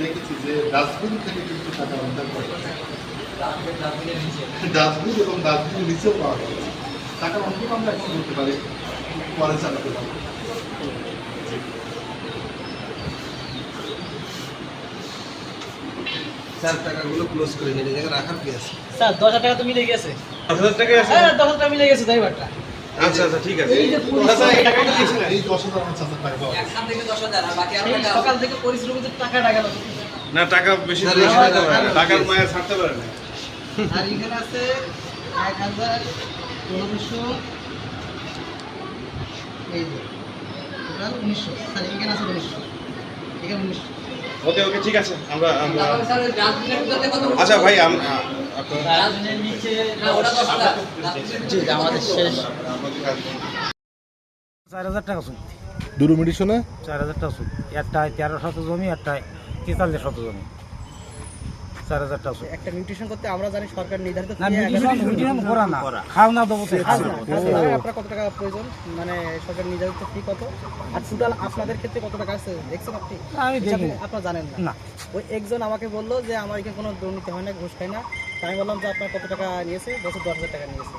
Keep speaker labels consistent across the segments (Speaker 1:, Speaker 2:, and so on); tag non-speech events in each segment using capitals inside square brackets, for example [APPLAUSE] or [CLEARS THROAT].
Speaker 1: দেখেছি যে ডাস্টবিন থেকে কিন্তু টাকা উদ্ধার করে ডাস্টবিন এবং ডাস্টবিন নিচেও পাওয়া টাকা অন্তত আমরা এখন করতে পারি? পরে চালাতে পারি
Speaker 2: স্যার টাকাগুলো ক্লোজ করে নিয়ে জায়গায় রাখার কি আছে?
Speaker 3: স্যার দশ হাজার টাকা তো মিলে গেছে।
Speaker 4: দশ হাজার টাকা আছে?
Speaker 3: হ্যাঁ দশ হাজার টাকা মিলে গেছে ড্রাইভারটা
Speaker 4: আচ্ছা আচ্ছা ঠিক আছে।
Speaker 3: এই যে পুলিশ
Speaker 4: এই টাকাটা দিয়েছিলেন?
Speaker 1: এই দশ হাজার পাঁচ টাকা পাওয়া
Speaker 5: একখান থেকে দশ হাজার আর বাকি আরও
Speaker 3: সকাল থেকে পরিশ্রমিত টাকাটা গেল।
Speaker 4: না টাকা বেশি
Speaker 2: না,
Speaker 4: দিলে
Speaker 2: না,
Speaker 4: ছাড়তে পারে না।
Speaker 2: না,
Speaker 4: টাকার মায়া ছাড়তে পারে না।
Speaker 3: আর এখানে আছে এক হাজার পনেরোশো এই যে টোটাল উনিশশো। স্যার এখানে আছে উনিশশো। এখানে উনিশশো।
Speaker 4: ওকে ওকে ঠিক আছে আমরা আচ্ছা ভাই দুটো
Speaker 6: চার হাজার টাকা
Speaker 1: দুরু মেডিসনে
Speaker 6: চার হাজার টাকা সুদ একটায় তেরো শত জমি একটায় তেতাল্লিশ শত জমি। চার হাজার টাকা
Speaker 3: একটা নিউট্রিশন করতে আমরা জানি সরকার নির্ধারিত
Speaker 6: না
Speaker 3: fee এক
Speaker 6: মিডিয়াম
Speaker 3: হাজার
Speaker 6: মিডিয়াম করা না। খাও না দেবো তো। খাও না।
Speaker 3: খাজনা, আপনার কত টাকা প্রয়োজন? মানে সরকার নির্ধারিত ফি কত? আর টোটাল আপনাদের ক্ষেত্রে কত টাকা আছে? দেখছেন আপনি?
Speaker 6: আমি দেখিনি।
Speaker 3: আপনারা জানেন না। ওই একজন আমাকে বলল যে আমার এখানে কোনো দুর্নীতি হয় না ঘুষ খায় না। তাই আমি বললাম যে আপনার কত টাকা নিয়েছে? বছর দশ হাজার টাকা নিয়েছে।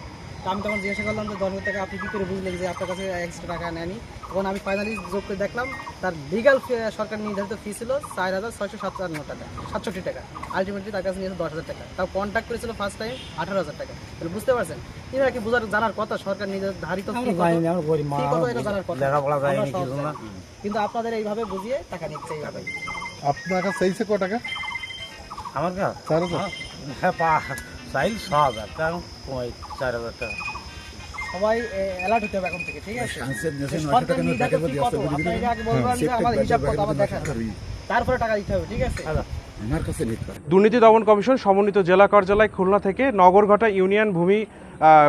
Speaker 3: আমি তখন জিজ্ঞাসা করলাম যে দশ হাজার টাকা আপনি কী করে বুঝলেন যে আপনার কাছে এক্সট্রা টাকা নেয়নি? তখন আমি ফাইনালি যোগ করে দেখলাম তার লিগাল সরকার নির্ধারিত ফি ছিল চার হাজার ছয়শো সাতান্ন টাকা সাতষট্টি টাকা। আলটিমেটলি তার কাছে নিয়েছে দশ হাজার টাকা। তাও কন্ট্যাক্ট করেছিল ফার্স্ট টাইম আঠারো হাজার টাকা। তাহলে বুঝতে পারছেন? এরা কি বোঝার জানার কথা সরকার নির্ধারিত জানার কথা। কিন্তু আপনাদের এইভাবে বুঝিয়ে টাকা নিচ্ছে এইভাবে।
Speaker 1: আপনার কাছে টাকা?
Speaker 6: আমার কাছে? হ্যাঁ পা চাইল ছ হাজার কারণ ওই চার হাজার টাকা।
Speaker 3: সবাই অ্যালার্ট হতে হবে এখন থেকে ঠিক আছে? সরকার আগে বলবেন যে আমাদের হিসাব কত তারপরে টাকা দিতে হবে ঠিক আছে?
Speaker 7: দুর্নীতি দমন কমিশন সমন্বিত জেলা কার্যালয় খুলনা থেকে নগরঘাটা ইউনিয়ন ভূমি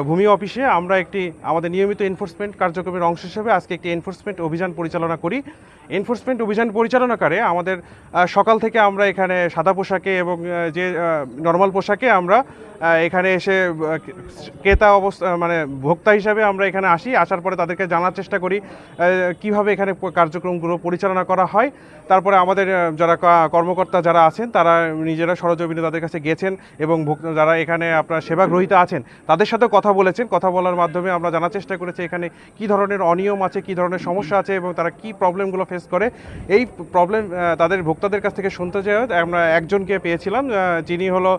Speaker 7: ভূমি অফিসে আমরা একটি আমাদের নিয়মিত এনফোর্সমেন্ট কার্যক্রমের অংশ হিসেবে আজকে একটি এনফোর্সমেন্ট অভিযান পরিচালনা করি। এনফোর্সমেন্ট অভিযান পরিচালনাকারে আমাদের সকাল থেকে আমরা এখানে সাদা পোশাকে এবং যে নর্মাল পোশাকে আমরা এখানে এসে ক্রেতা অবস্থা মানে ভোক্তা হিসাবে আমরা এখানে আসি। আসার পরে তাদেরকে জানার চেষ্টা করি কীভাবে এখানে কার্যক্রমগুলো পরিচালনা করা হয়। তারপরে আমাদের যারা কর্মকর্তা যারা আছেন, তারা নিজেরা সরজমিনে তাদের কাছে গেছেন এবং যারা এখানে আপনার সেবা গ্রহীতা আছেন, তাদের সাথে কথা বলেছেন। কথা বলার মাধ্যমে আমরা জানার চেষ্টা করেছি এখানে কি ধরনের অনিয়ম আছে, কি ধরনের সমস্যা আছে এবং তারা কি প্রবলেমগুলো ফেস করে। এই প্রবলেম তাদের ভোক্তাদের কাছ থেকে শুনতে চাই। আমরা একজনকে পেয়েছিলাম যিনি হলো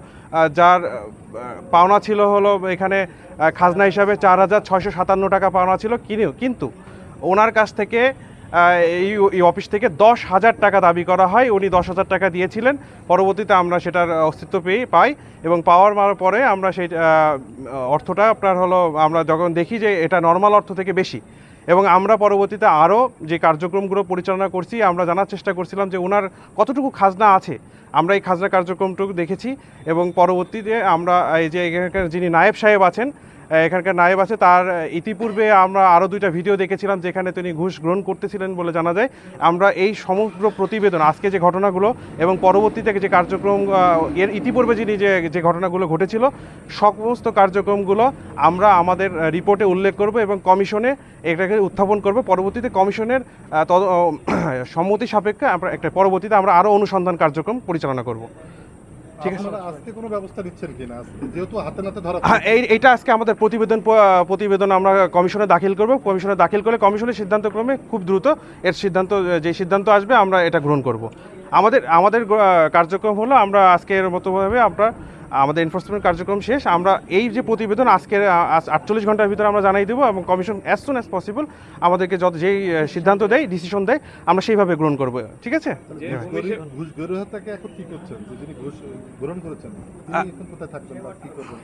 Speaker 7: যার পাওনা ছিল হলো এখানে খাজনা হিসাবে চার হাজার ছয়শো সাতান্ন টাকা পাওনা ছিল কিনেও। কিন্তু ওনার কাছ থেকে এই এই অফিস থেকে দশ হাজার টাকা দাবি করা হয়। উনি দশ হাজার টাকা দিয়েছিলেন। পরবর্তীতে আমরা সেটার অস্তিত্ব পেয়ে পাই এবং পাওয়ার মার পরে আমরা সেই অর্থটা আপনার হলো, আমরা যখন দেখি যে এটা নর্মাল অর্থ থেকে বেশি এবং আমরা পরবর্তীতে আরও যে কার্যক্রমগুলো পরিচালনা করছি, আমরা জানার চেষ্টা করছিলাম যে ওনার কতটুকু খাজনা আছে। আমরা এই খাজনা কার্যক্রমটুকু দেখেছি এবং পরবর্তীতে আমরা এই যে এখানকার যিনি নায়েব সাহেব আছেন এখানকার নায়েব আছে। তার ইতিপূর্বে আমরা আরও দুইটা ভিডিও দেখেছিলাম যেখানে তিনি ঘুষ গ্রহণ করতেছিলেন বলে জানা যায়। আমরা এই সমগ্র প্রতিবেদন, আজকে যে ঘটনাগুলো এবং পরবর্তীতে যে কার্যক্রম এর ইতিপূর্বে যিনি যে যে ঘটনাগুলো ঘটেছিল, সমস্ত কার্যক্রমগুলো আমরা আমাদের রিপোর্টে উল্লেখ করব এবং কমিশনে এটাকে উত্থাপন করব। পরবর্তীতে কমিশনের [CLEARS THROAT] সম্মতি সাপেক্ষে আমরা একটা, পরবর্তীতে আমরা আরও অনুসন্ধান কার্যক্রম পরিচালনা করব। ঠিক আছে।
Speaker 1: আজকে কোনো ব্যবস্থা নিচ্ছেন কিনা? যেহেতু হাতে নাতে ধরা
Speaker 7: হ্যাঁ এই এটা আজকে আমাদের প্রতিবেদন প্রতিবেদন আমরা কমিশনে দাখিল করব। কমিশনে দাখিল করলে কমিশনের সিদ্ধান্তক্রমে খুব দ্রুত এর সিদ্ধান্ত যে সিদ্ধান্ত আসবে আমরা এটা গ্রহণ করব। আমাদের আমাদের কার্যক্রম হলো আমরা আজকের মতোভাবে আমরা আমাদের এনফোর্সমেন্ট কার্যক্রম শেষ। আমরা এই যে প্রতিবেদন আজকের আটচল্লিশ ঘণ্টার ভিতরে আমরা জানাই দেবো এবং commission as soon as possible আমাদেরকে যত যেই সিদ্ধান্ত দেয় ডিসিশন দেয় আমরা সেইভাবে গ্রহণ করব। ঠিক আছে?
Speaker 1: ঘুষ এখন কি করছেন? যিনি ঘুষ গ্রহণ করেছেন তিনি এখন কোথায় থাকবেন বা কি করবেন?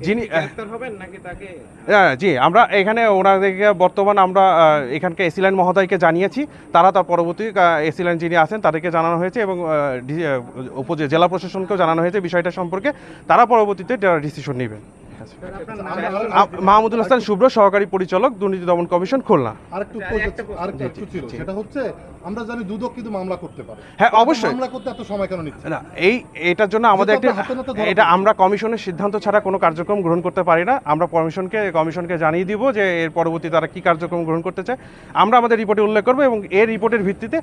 Speaker 7: যিনি আহ,
Speaker 4: গ্রেফতার হবেন নাকি তাকে?
Speaker 7: হ্যাঁ, জি আমরা এখানে ওনাদেরকে বর্তমান আমরা এখানকার এসিলাইন মহোদয়কে জানিয়েছি। তারা তার পরবর্তী এসিলাইন যিনি আছেন তাদেরকে জানানো হয়েছে এবং আহ, ডি- আহ, উপ জেলা প্রশাসনকেও জানানো হয়েছে বিষয়টা সম্পর্কে। তারা পরবর্তীতে ডিসিশন নেবেন। মাহমুদুল হাসান শুভ্র সহকারী পরিচালক দুর্নীতি দমন কমিশন খুলনা।
Speaker 1: আরেকটু ছিল সেটা হচ্ছে আমরা জানি দুদক কিন্তু মামলা করতে পারে।
Speaker 7: হ্যাঁ, অবশ্যই।
Speaker 1: মামলা করতে এত সময় কেন নিচ্ছে?
Speaker 7: না এই এটার জন্য আমাদের একটা এটা আমরা কমিশনের সিদ্ধান্ত ছাড়া কোনো কার্যক্রম গ্রহণ করতে পারি না। আমরা কমিশনকে কমিশনকে জানিয়ে দিব যে এর পরবর্তী তারা কি কার্যক্রম গ্রহণ করতে চায়। আমরা আমাদের রিপোর্টে উল্লেখ করব এবং এর রিপোর্টের ভিত্তিতে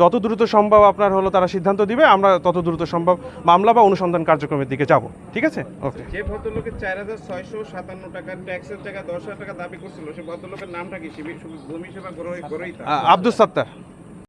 Speaker 7: যত দ্রুত সম্ভব আপনার হলো তারা সিদ্ধান্ত দিবে আমরা তত দ্রুত সম্ভব মামলা বা অনুসন্ধান কার্যক্রমের দিকে যাব। ঠিক আছে? ওকে
Speaker 4: যে ভদ্রলোকের চার হাজার ছয়শো সাতান্ন টাকা ট্যাক্সের টাকা দশ হাজার টাকা দাবি করছিল সে ভদ্রলোকের নামটা কি? ভূমি সেবা
Speaker 7: আব্দুল mata.